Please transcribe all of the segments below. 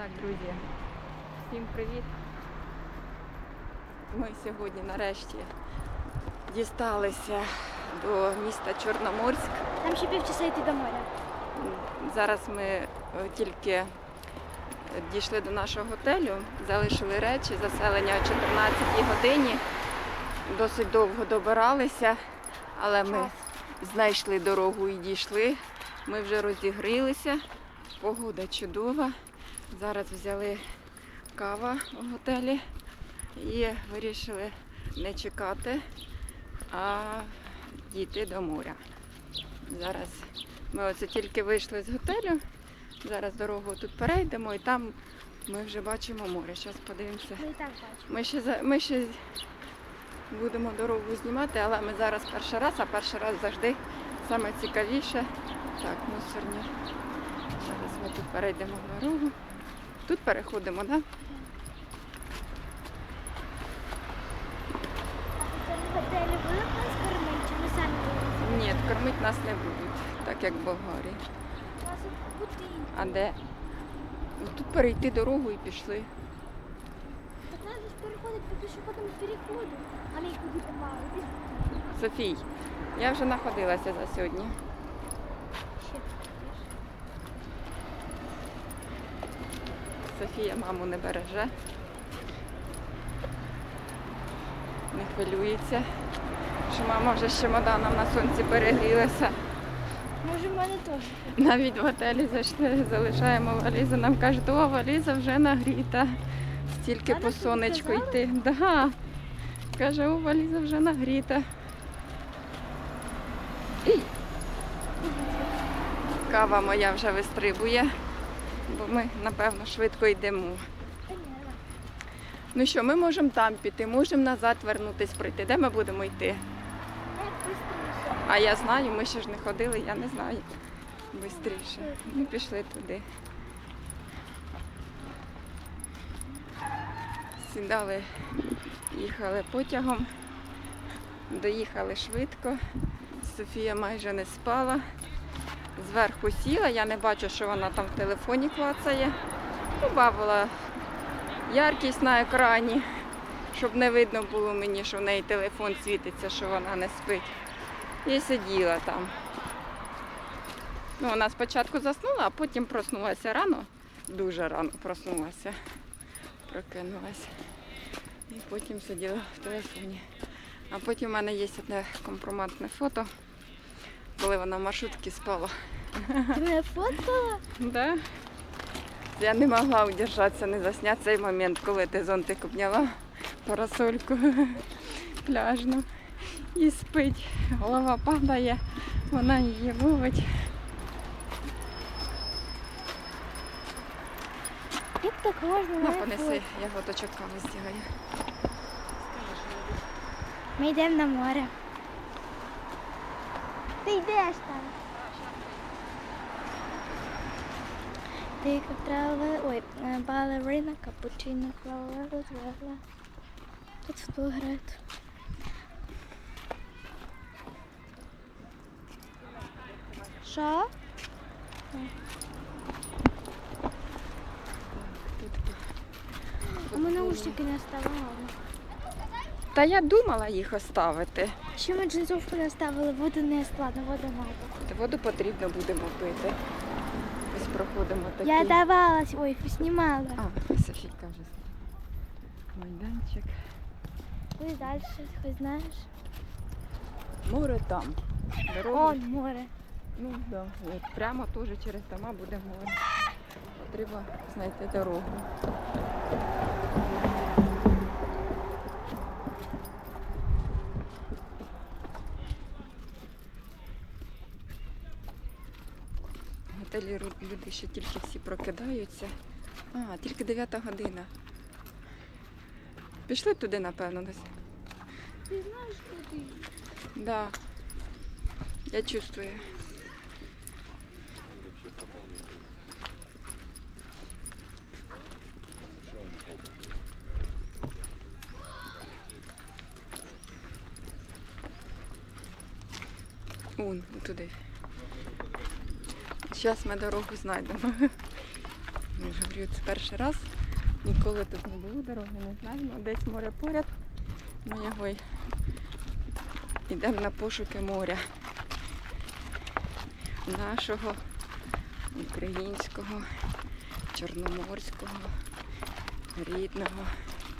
Так, друзі, всім привіт. Ми сьогодні нарешті дісталися до міста Чорноморськ. Нам ще півчаса йти до моря. Зараз ми е, тільки дійшли до нашого готелю, залишили речі, заселення о 14 годині. Досить довго добиралися, але ми знайшли дорогу і дійшли. Ми вже розігрілися. Погода чудова. Зараз взяли кава у готелі і вирішили не чекати, а дійти до моря. Зараз ми оце тільки вийшли з готелю. Зараз дорогу тут перейдемо і там ми вже бачимо море. Зараз подивимося. Ми ще, ми ще будемо дорогу знімати, але ми зараз перший раз, а перший раз завжди саме цікавіше. Так, мусорні. Зараз ми тут перейдемо дорогу. Тут переходимо, так? Да? Чи ми самі будемо? Ні, кормити нас не будуть, так як в Болгарії. У нас тут будинок. А де? Ну, Тут перейти дорогу і пішли. Так треба ж переходити по пішохідному переходу, а не куди мало. Софій, я вже знаходилася за сьогодні. Софія маму не береже. Не хвилюється, що мама вже з чемоданом на сонці перегрілася. Може, в мене теж. Навіть в готелі зайшли, залишаємо валізу. Нам кажуть, о, валіза вже нагріта. Стільки по сонечку йти. Да. Каже, о, валіза вже нагріта. Кава моя вже вистрибує, бо ми, напевно, швидко йдемо. Ну що, ми можемо там піти, можемо назад вернутись, прийти. Де ми будемо йти? А я знаю, ми ще ж не ходили, я не знаю. Бистріше. Ну, пішли туди. Сідали, їхали потягом, доїхали швидко. Софія майже не спала. Зверху сіла, я не бачу, що вона там в телефоні клацає. Побавила яркість на екрані, щоб не видно було мені, що в неї телефон світиться, що вона не спить. І сиділа там. Ну, вона спочатку заснула, а потім проснулася рано, дуже рано проснулася, прокинулася. І потім сиділа в телефоні. А потім в мене є одне компроматне фото, коли вона в маршрутці спала. Ти мене фоткала? Да? Я не могла удержатися, не засняти цей момент, коли ти зонтик обняла парасольку пляжну і спить. Голова падає, вона її ловить. Як так можна? На, понеси, я готочок кави здягаю. Ми йдемо на море. Ти йдеш там. Ти трава, ой, е, балерина, капучино, клава, розвела. Тут хто грає? Що? А ми наушники не оставили. Та я думала їх оставити. Ще ми джинсовку не оставили, воду не складно, воду мало. Та Воду потрібно будемо пити. Ось проходимо такий. Я давалась, ой, знімала. А, Софійка вже. Майданчик. Куди далі, хоч знаєш? Море там. Дорога. Он море. Ну да. От прямо теж через дома буде море. Треба знайти дорогу. В готелі люди ще тільки всі прокидаються. А, тільки 9 година. Пішли туди, напевно, десь. Ти знаєш куди? Да. Я чувствую. Вон, туди. Зараз ми дорогу знайдемо. Вже в Марію це перший раз. Ніколи тут не було дороги, не знаємо. Десь море поряд. Ми його й йдемо на пошуки моря. Нашого українського, чорноморського, рідного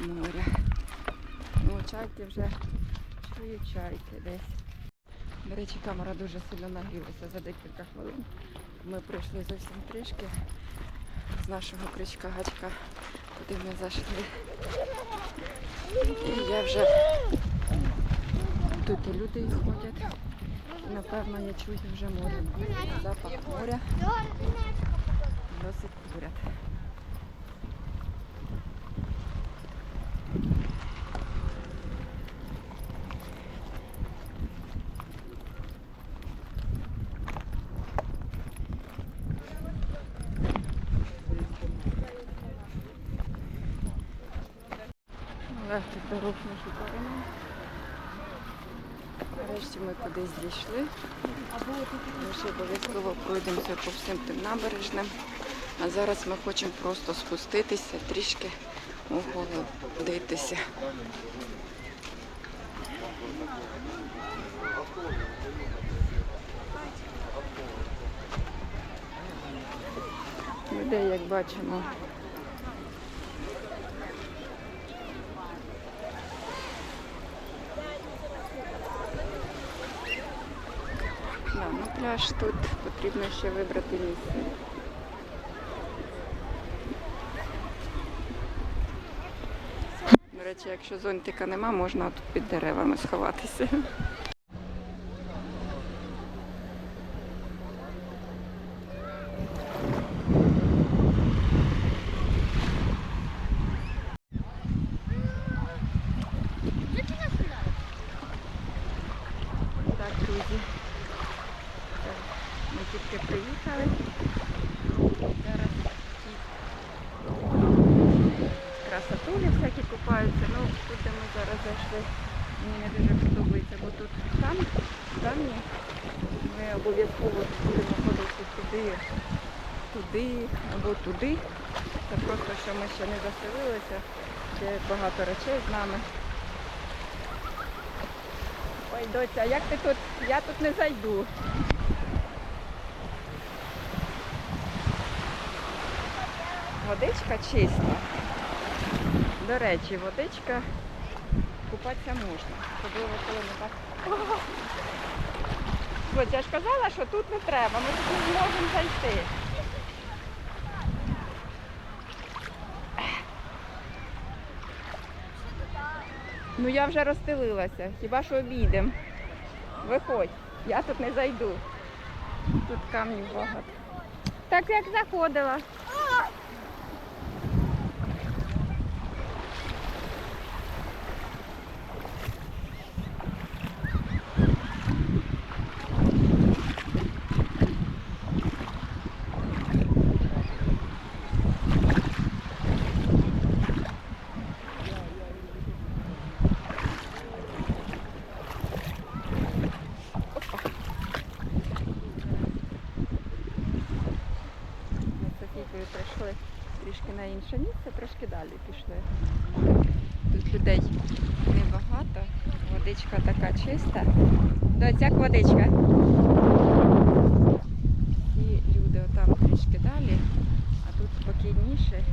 моря. Ну, чайки вже чую чайки десь. До речі, камера дуже сильно нагрілася за декілька хвилин. Ми прийшли зовсім трішки з нашого крючка гачка, куди ми зайшли. І я вже тут і люди ходять. Напевно, я чую вже море. Запах моря досить поряд. Легких дорог не шукаємо. Нарешті ми кудись дійшли. Ми ще обов'язково пройдемося по всім тим набережним. А зараз ми хочемо просто спуститися, трішки оголодитися. Людей, як бачимо, Да, ну пляж тут потрібно ще вибрати місце. До речі, якщо зонтика нема, можна тут під деревами сховатися. Так, друзі. Так, Ми тільки приїхали. Зараз ті красотулі всякі купаються. Ну, тут, де ми зараз зайшли, мені не дуже подобається, бо тут там, камні. Ми обов'язково будемо ходити туди, туди або туди. Це просто, що ми ще не заселилися. Ще багато речей з нами. Ой, доця, як ти тут? Я тут не зайду. Водичка чиста. До речі, водичка купатися можна. Особливо, коли не так. Ось я ж казала, що тут не треба, ми тут не зможемо зайти. Ну я вже розстелилася, хіба що обійдемо. Виходь, я тут не зайду. Тут камнів багато. Так як заходила. Ми з Софійкою прийшли трішки на інше місце, трошки далі пішли. Тут людей небагато, водичка така чиста. Доць, як водичка? Всі люди отам трішки далі, а тут спокійніше.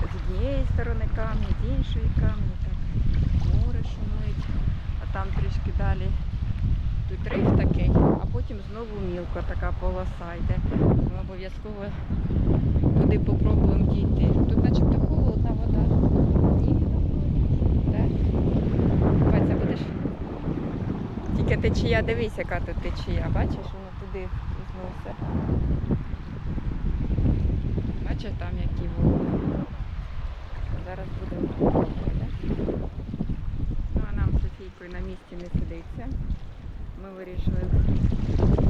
З однієї сторони камні, з іншої камні, так море шумить, а там трішки далі тут риф такий, а потім знову мілко така полоса йде. Ми обов'язково туди попробуємо дійти. Тут начебто холодна вода. Ні? Так? Баця, будеш? Тільки течія, дивись, яка тут течія. Бачиш, воно туди зносить. Бачиш там які волни. Зараз будемо. Ну а нам з Софійкою на місці не сидиться. Ми вирішили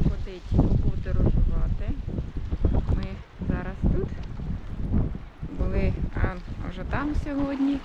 ходити, подорожувати. Ми зараз тут були а, вже там сьогодні.